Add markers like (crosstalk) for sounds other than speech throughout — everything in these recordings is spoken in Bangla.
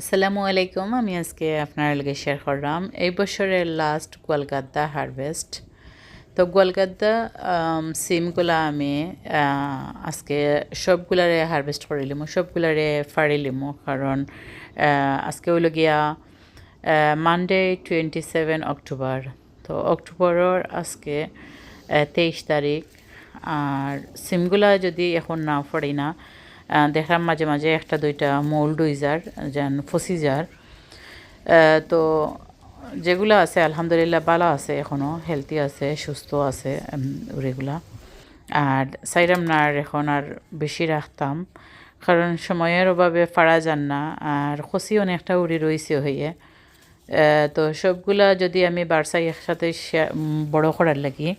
আসসালামু আলাইকুম আমি আজকে আপনার লগে শেয়ার করলাম। এই বছরের লাস্ট গোয়ালগাদ্দা হারভেস্ট তো গোয়ালগাদ্দা সিমগুলা আমি আজকে সবগুলারে হারভেস্ট করে করিলিমো সবগুলারে ফাড়িলিমো কারণ আহ, আজকে হইল গিয়া মানডে টোয়েন্টি সেভেন অক্টোবর তো অক্টোবরের আজকে তেইশ তারিখ। আর সিমগুলা যদি এখন না পড়ি না দেখলাম মাঝে মাঝে একটা দুইটা মোল্ড হয়ে যেন ফসি যার তো যেগুলো আছে, আলহামদুলিল্লাহ ভালো আছে এখনও হেলদি আছে, সুস্থ আছে ওরেগুলা আর সাইরাম না আর এখন আর বেশি রাখতাম, কারণ সময়ের অভাবে ফাড়া যান না, আর খসি অনেকটা উড়ি রয়েছে হইয়ে। তো সবগুলা যদি আমি বারসাই একসাথে বড় করার লাগি,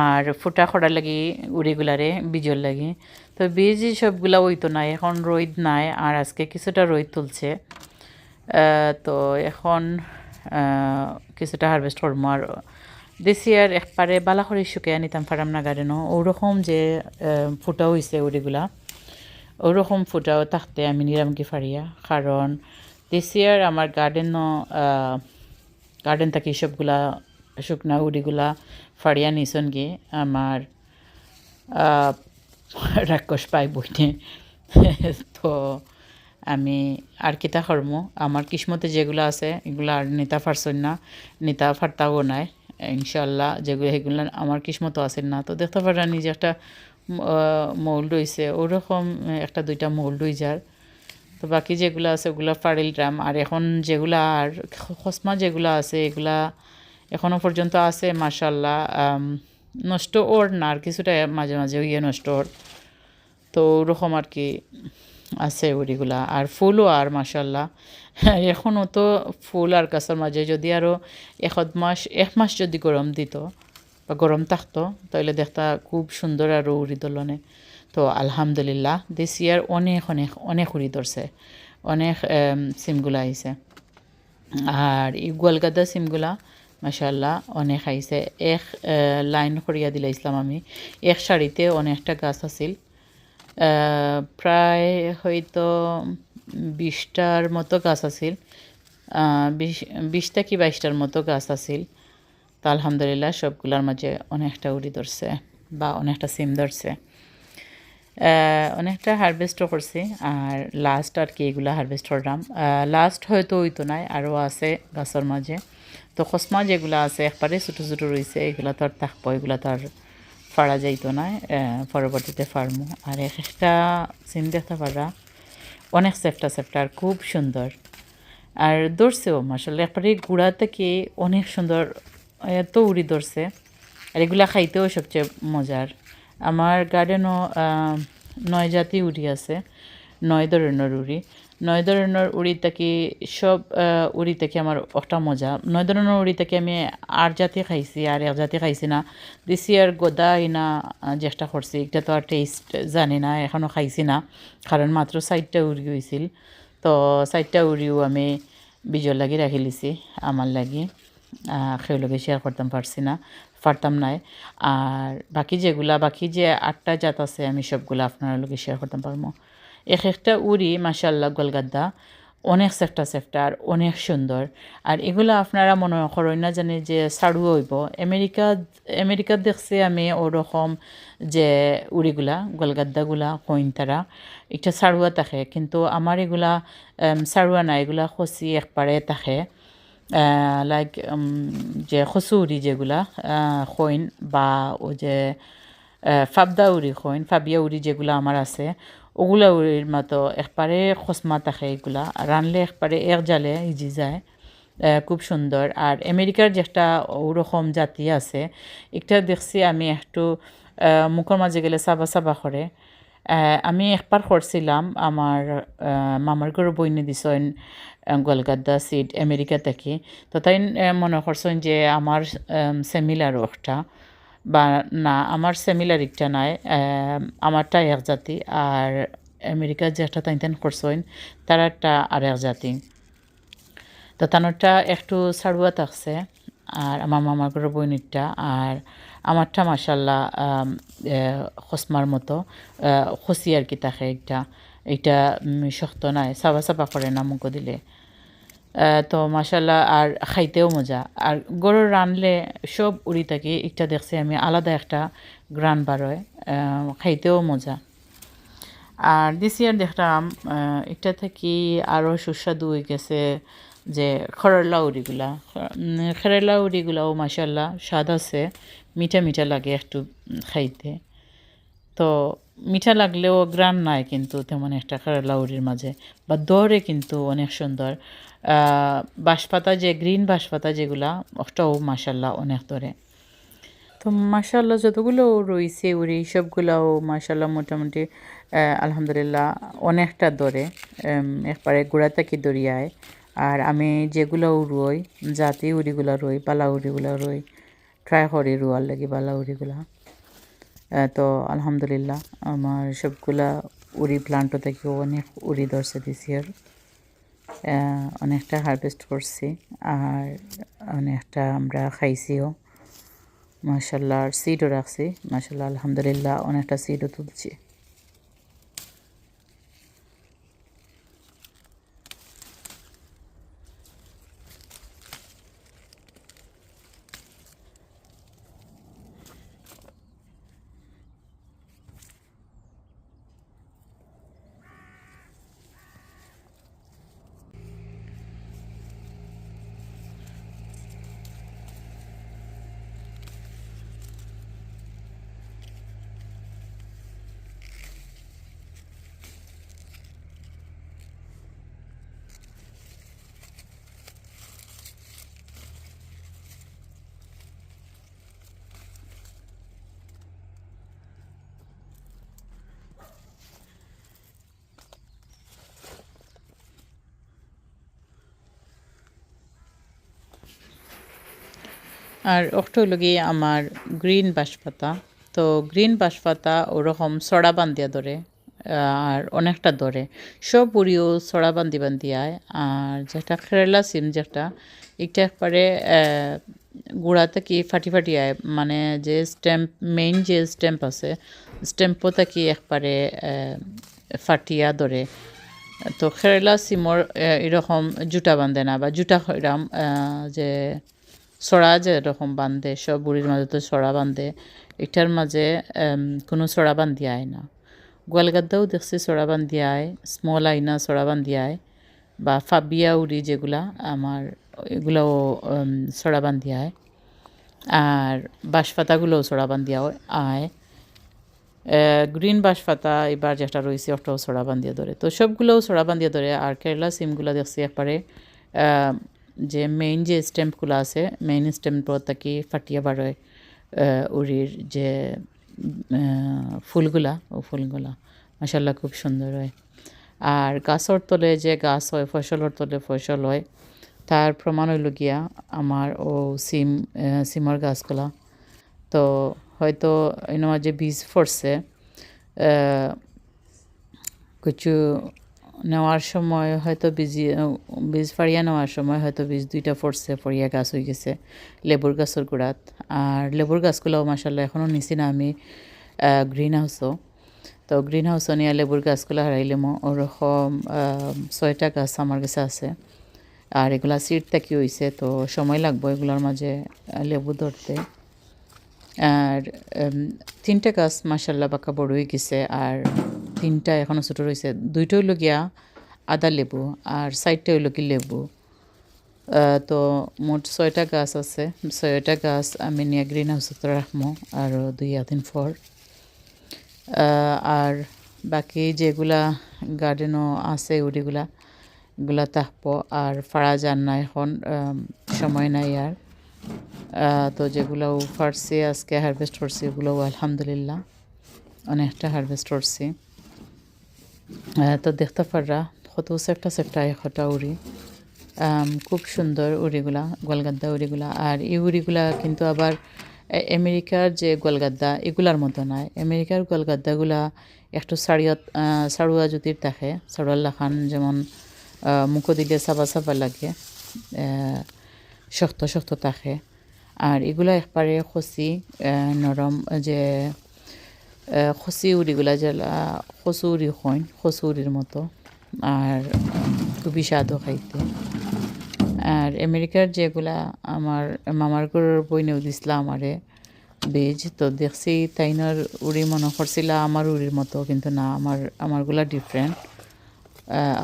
আর ফুটা করার লাগি উড়িগুলারে বীজর লাগি তো বীজ সবগুলা ওই তো নাই, এখন রোদ নাই, আর আজকে কিছুটা রোদ তুলছে। তো এখন কিছুটা হারভেস্ট করব, আর দেশি আর একবারে বালা শুকিয়ে নিতাম ফারাম না গার্ডেনও। ওরকম যে ফুটা হয়েছে উড়িগুলা ওরকম ফুটাও থাকতে আমি নিরামকি ফারিয়া। কারণ দেশি আর আমার গার্ডেনও গার্ডেন থাকি সবগুলা শুকনা উড়িগুলা ফাড়িয়া নিছন গিয়ে আমার (laughs) রাক্ষস পাই বইনে (laughs) তো আমি আর কর্ম আমার কিসমতে যেগুলো আছে এগুলো আর নিতা পারছই না। নিতা ফারতাও নাই। ইনশাল্লাহ যেগুলো সেগুলো আমার কিসমতো আছে না। তো দেখতে পারা নিজে একটা মোল্ড হয়েছে ওরকম একটা দুইটা মোল্ড হয়ে যার তো বাকি যেগুলো আছে, ওগুলো ফাড়িলরাম আর এখন যেগুলা আর খসমা যেগুলো আছে এগুলা এখনও পর্যন্ত আছে মার্শাল্লাহ নষ্ট ওর না, আর কিছুটা মাঝে মাঝে ইয়ে নষ্ট ওর। তো ওরকম আর কি আছে ওইগুলা আর ফুলও আর মাসাল্লাহ (laughs) এখনও তো ফুল আর গাছের মাঝে যদি আরও এক মাস এক মাস যদি গরম দিত বা গরম থাকতো, তাহলে দেখতা খুব সুন্দর আর উড়ি দলনে তো আলহামদুলিল্লাহ দেশি আর অনেক অনেক অনেক উড়ি ধরছে অনেক সিমগুলা আইছে। আর এই গোয়ালগাদা সিমগুলা মাসাল্লাহ অনেক আইছে। এক লাইন করিয়া দিলাইছিলাম আমি। এক শাড়িতে অনেকটা গাছ আছিল। প্রায় হয়তো বিশটার মতো গাছ আছিল। বিশ, বিশটা কি বাইশটার মতো গাছ আছিল। তা আলহামদুলিল্লাহ সবগুলার মাঝে অনেকটা উড়ি ধরছে বা অনেকটা সিম ধরছে। অনেকটা হারভেস্টও করছি। আর লাস্ট আর কি এগুলো হারভেস্ট করলাম। লাস্ট হয়তো হইতো নাই আরও আছে গাছের মাঝে। তো খসমা যেগুলো আছে, একবারে ছোটো ছোটো রয়েছে, এগুলো তো আর থাকব, এগুলো তো আর ফাড়া যাইতো না পরবর্তীতে ফার্মো আর এক একটা সিম দেখতে পারা অনেক সেফটা সেফটা আর খুব সুন্দর। আর ধরছেও মাসাল্লাহ একবারে গুড়া থেকে অনেক সুন্দর, এত উড়ি ধরছে। আর এগুলা খাইতেও সবচেয়ে মজার। আমার গার্ডেনও নয় জাতি উড়ি আছে। নয় ধরনের উড়ি। নয় ধরনের উড়ি থেকে সব উড়ি থেকে আমার একটা মজা। নয় ধরনের উড়ি থেকে আমি আর জাতি খাইছি, আর এক জাতি খাইছি না। দিছি আর গোদা ইনা চেষ্টা করছি। এটা তো আর টেস্ট জানি না এখনও খাইছি না। কারণ মাত্র চারটা উড়ি হয়েছিল তো চারটা উড়িও আমি বীজর লাগি রাখি লিছি, আমার লাগি। লগে শেয়ার করতাম, পারছি না, পারতাম নাই। আর বাকি যেগুলা, বাকি যে আটটা জাত আছে, আমি সবগুলা আপনার লগে শেয়ার করতাম, পারব। এক একটা উড়ি মাসাল্লাহ গোলগাদ্দা, অনেক সেফটা সেফটা আর অনেক সুন্দর। আর এগুলা আপনারা মনে করেন না জানে যে সাড়ু হইব। আমেরিকা, আমেরিকাত দেখছি আমি ওরকম যে উড়িগুলা, গোলগাদ্দাগুলা কইন তারা এটা সাড়ুয়া থাকে। কিন্তু আমার এগুলা সাড়ুয়া না এগুলা খসি একবারে থাকে। লাইক যে খসুরি যেগুলা খৈন বা ও যে ফাবদা উড়ি খৈন ফাবিয়া উড়ি যেগুলা আমার আছে ওগুলা উড়ির মতো একবারে খসমা থাকে এগুলা রানলে একবারে এক জালে ইজি যায় খুব সুন্দর আর আমেরিকার যে একটা ওরকম জাতি আছে একটা দেখছি আমি একটু মুখের মাঝে গেলে সাবা সাবা করে আমি একবার করছিলাম আমার মামার ঘর বইনে দিছেন গোলগাদ্দা সিট আমেরিকা থেকে। তো তাই মনে করছেন যে আমার সেমিলারও একটা। বা না আমার সেমিলার একটা নাই আমারটা এক জাতি আর আমেরিকার যে একটা তাই তাই করছেন তার একটা আর এক জাতি। তো তানোরটা একটু সাড়ুয়া থাকছে আর আমার মামার ঘরের বইনিরটা আর আমারটা মাসাল্লাহ খসমার মতো খসি আর কি তাকে একটা। এটা শক্ত নাই চাবা চাবা করে না মুখো দিলে। তো মাসাল্লাহ আর খাইতেও মজা। আর গরুর রানলে সব উড়ি থাকি, একটা দেখছি আমি আলাদা একটা গ্রান বারোয় খাইতেও মজা। আর দিস ইয়ার দেখলাম এটা থেকে আরও সুস্বাদু হয়ে গেছে যে খরলা উড়িগুলা খরলা উড়িগুলাও মাসাল্লাহ স্বাদ আছে, মিঠা মিঠা লাগে একটু খাইতে। তো মিঠা লাগলেও গ্রান নাই কিন্তু তেমন একটা খরলা উড়ির মাঝে, বা দরে কিন্তু অনেক সুন্দর। বাঁশপাতা যে, গ্রিন বাঁশপাতা যেগুলা, ওটাও মাসাল্লাহ অনেক দরে। তো মাশাল্লাহ যতগুলো রয়েছে, উড়ি সবগুলাও মাশাল্লাহ মোটামুটি আলহামদুলিল্লাহ অনেকটা দরে একবারে গোড়া থেকে দরিয়ায়। আর আমি যেগুলো রুই, জাতি উড়িগুলো রই, পালা উড়িগুলো রই ট্রাই করি রুয়ার লাগে পালা উড়িগুলা। তো আলহামদুলিল্লাহ, আমার সবগুলা উড়ি প্লান্টও থেকে অনেক উড়ি ধরছে দিস ইয়ার অনেকটা হারভেস্ট করছি আর অনেকটা আমরা খাইছিও। মাশাল্লাহ, আর সিডও রাখছি। মাশাল্লাহ, আলহামদুলিল্লাহ, অনেকটা সিডও তুলছি। আর একটা হলো গিয়ে আমার গ্রিন বাঁশপাতা। তো গ্রিন বাঁশপাতা ওরকম সড়া বান্ধিয়া ধরে, আর অনেকটা ধরে। সব বুড়িও সড়া বান্ধি বান্ধি আর যেটা কেরালা সিম যেটা, এটা একবারে গুঁড়া থেকে ফাটি ফাটি আয়। মানে যে স্ট্যাম্প, মেইন যে স্ট্যাম্প আছে স্ট্যাম্পও থেকে একবারে ফাটিয়া ধরে। তো কেরালা সিমর এরকম জুটা বান্ধে না, বা জুটা এরম যে ছড়া যে এরকম বান্ধে, সব বুড়ির মাঝে তো ছড়া বান্ধে, এটার মাঝে কোনো ছড়া বান্ধি আয় না। গোয়ালগাদ্দাও দেখছি ছড়া বান্ধি আয় স্মল আইনা ছড়া বান্ধি আয়, বা ফাবিয়া উড়ি যেগুলা, আমার এগুলাও ছড়া বান্ধি আয়। আর বাঁশপাতাগুলোও ছড়া বান্ধি আয়। গ্রিন বাঁশপাতা এবার যেটা রয়েছে, ওটাও ছড়া বান্ধিয়ে ধরে। তো সবগুলোও ছড়া বান্ধিয়ে ধরে, আর কেরালা সিমগুলো দেখছি একবারে যে মেইন যে স্ট্যাম্পগুলো আছে মেইন স্ট্যাম্পর থাকি ফাটিয়া বারোয় উড়ির যে ফুলগুলা ও ফুলগুলা মাসাল্লাহ খুব সুন্দর হয়। আর গাছর তলে যে গাছ হয় ফসলের তলে ফসল হয় তার প্রমাণ হইল গিয়া আমার ও সিম সিমর গাছগুলা। তো হয়তো এর যে বীজ আহ, কিছু নেওয়ার সময় হয়তো বীজ বীজ ফাড়িয়া নেওয়ার সময় হয়তো বীজ দুইটা পড়ছে ফড়িয়া গাছ হয়ে গেছে, লেবুর গাছের গোড়াত। আর লেবুর গাছগুলোও মাসাল্লাহ এখনও নিছি না আমি গ্রিন হাউসও তো গ্রিন হাউসও নিয়ে লেবুর গাছগুলো হারাইলামও ওরকম ছয়টা গাছ আমার কাছে আছে। আর এগুলা সিট থাকি হয়েছে তো সময় লাগবে এগুলোর মাঝে লেবু ধরতে। আর তিনটা গাছ মাসাল্লাহ বাঁকা বড় হয়ে গেছে। আর তিনটা এখনও ছোটো রয়েছে। দুইটা হইল গিয়া আদা লেবু আর সাইডটা হইল কি লেবু। তো মোট ছয়টা গাছ আছে। ছয়টা গাছ আমি নিয়ে গ্রিন হাউসত রাখব আর দুই দিন ফর। আর বাকি যেগুলা গার্ডেনও আছে ওটিগুলা এগুলা থাকব আর ফাড়া যান না এখন সময় নাই আর। তো যেগুলো ফার্সি আজকে হারভেস্ট করছি, ওগুলোও আলহামদুলিল্লাহ, অনেকটা হারভেস্ট করছি। তো দেখতে পাররা, কত সেফটা সেফটা একটা উড়ি। খুব সুন্দর উড়িগুলা, গোলগাদ্দা উড়িগুলা। আর এই উড়িগুলা কিন্তু আবার আমেরিকার যে গোলগাদ্দা, এগুলার মতো নয় আমেরিকার গোলগাদ্দাগুলা একটু সারিয়ত সারুয়া জুতির থাকে সারুয়াল্লা খান যেমন মুখো দিলে সাবা সাবা লাগে শক্ত শক্ত থাকে আর এগুলা একবারে খসি নরম, যে খসি উড়িগুলা যেলা খসুরি হইন খসুরির মতো, আর খুবই স্বাদও খাইতে। আর আমেরিকার যেগুলা আমার মামার ঘরের বইনেও দিছিলা আমারে বীজ, তো দেখছি তাইনার উড়ি মনে করছিলা আমার উড়ির মতো, কিন্তু না, আমার, আমারগুলা ডিফারেন্ট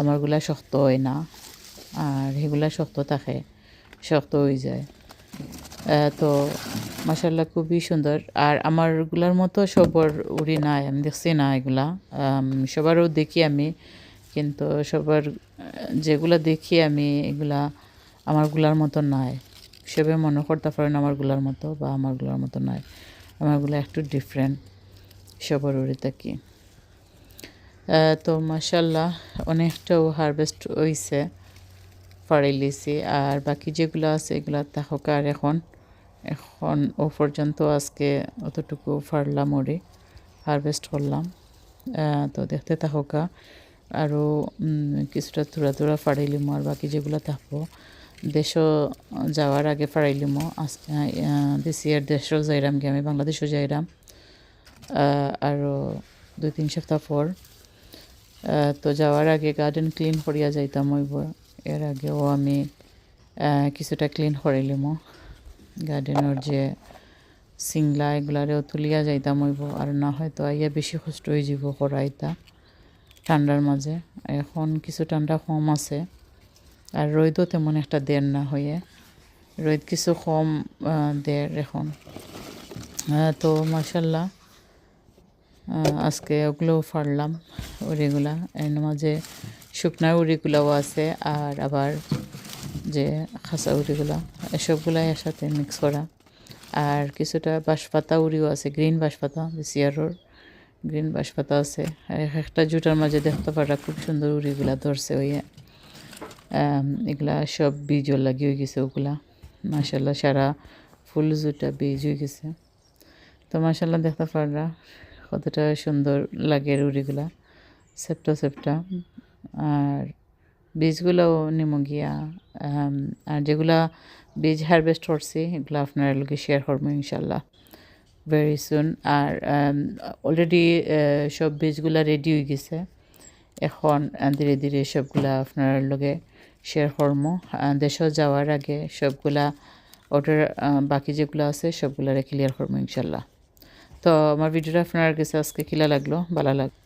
আমারগুলা শক্ত হয় না, আর সেগুলা শক্ত থাকে, শক্ত হয়ে যায়। তো মাসাল্লাহ খুবই সুন্দর। আর আমারগুলার মতো সবার উড়ি নাই, আমি দেখছি না এগুলা। সবারও দেখি আমি, কিন্তু সবার যেগুলা দেখি আমি, এগুলা আমারগুলার মতো নাই। সবে মনে করতে পারেন আমারগুলার মতো বা আমারগুলার মতো নাই। আমারগুলো একটু ডিফারেন্ট সবার উড়ি থাকি। তো মাসাল্লাহ অনেকটাও হারভেস্ট হয়েছে ফাড়াই লিছি আর বাকি যেগুলো আছে, এগুলা থাকুক আর এখন। এখন ও পর্যন্ত আজকে অতটুকু ফাড়লাম ওরে হারভেস্ট করলাম। তো দেখতে থাকুকা আরও কিছুটা থোড়া থোড়া ফাড়াইলিম আর বাকি যেগুলো থাকব। দেশও যাওয়ার আগে ফাড়াইলিম দিস ইয়ার দেশও যাইরাম গিয়ে আমি বাংলাদেশও যাইরাম। আরও দুই, তিন সপ্তাহ পর। তো যাওয়ার আগে গার্ডেন ক্লিন করিয়া যাইতাম হইব এর আগেও আমি কিছুটা ক্লিন করাইলিম। গার্ডেনের যে সিংলা এগুলারেও তুলিয়া যাইতাম হইব। আর না হয়তো আইয়া বেশি কষ্ট হয়ে যাব করাইতা ঠান্ডার মাঝে। এখন কিছু ঠান্ডা কম আছে। আর রোদও তেমন একটা দের না হয়ে রোদ কিছু কম দের এখন। তো মাসাল্লাহ আজকে ওগুলোও ফাড়লাম, উড়িগুলা। এর মাঝে শুকনা উড়িগুলাও আছে, আর আবার যে খাসা উড়িগুলা। এসবগুলাই একসাথে মিক্স করা। আর কিছুটা বাঁশপাতা উড়িও আছে গ্রিন বাঁশপাতা সিয়ারোর গ্রিন বাঁশপাতা আছে। একটা জুটার মাঝে দেখতে পারা খুব সুন্দর উড়িগুলা ধরছে ওই এগুলা সব বীজও লাগি হয়ে গেছে ওগুলা। মাসাল্লাহ সারা ফুল জুটা বীজ হয়ে গেছে। তো মাসাল্লাহ দেখতে পাররা কতটা সুন্দর লাগে উড়িগুলা। সেপটা সেপটা আর বীজগুলোও নিমগিয়া আম, আর যেগুলা বীজ হারভেস্ট করছি এগুলো আপনার লোকে শেয়ার করব ইনশাল্লাহ ভেরি সুন আর অলরেডি সব বীজগুলা রেডি হয়ে গেছে। এখন ধীরে ধীরে সবগুলা আপনার লগে শেয়ার আহ, দেশও যাওয়ার আগে সবগুলা অর্ডার বাকি যেগুলো আছে সবগুলারে ক্লিয়ার করব ইনশাল্লাহ। তো আমার ভিডিওটা আপনার কাছে আজকে কিলা লাগল ভালো লাগল।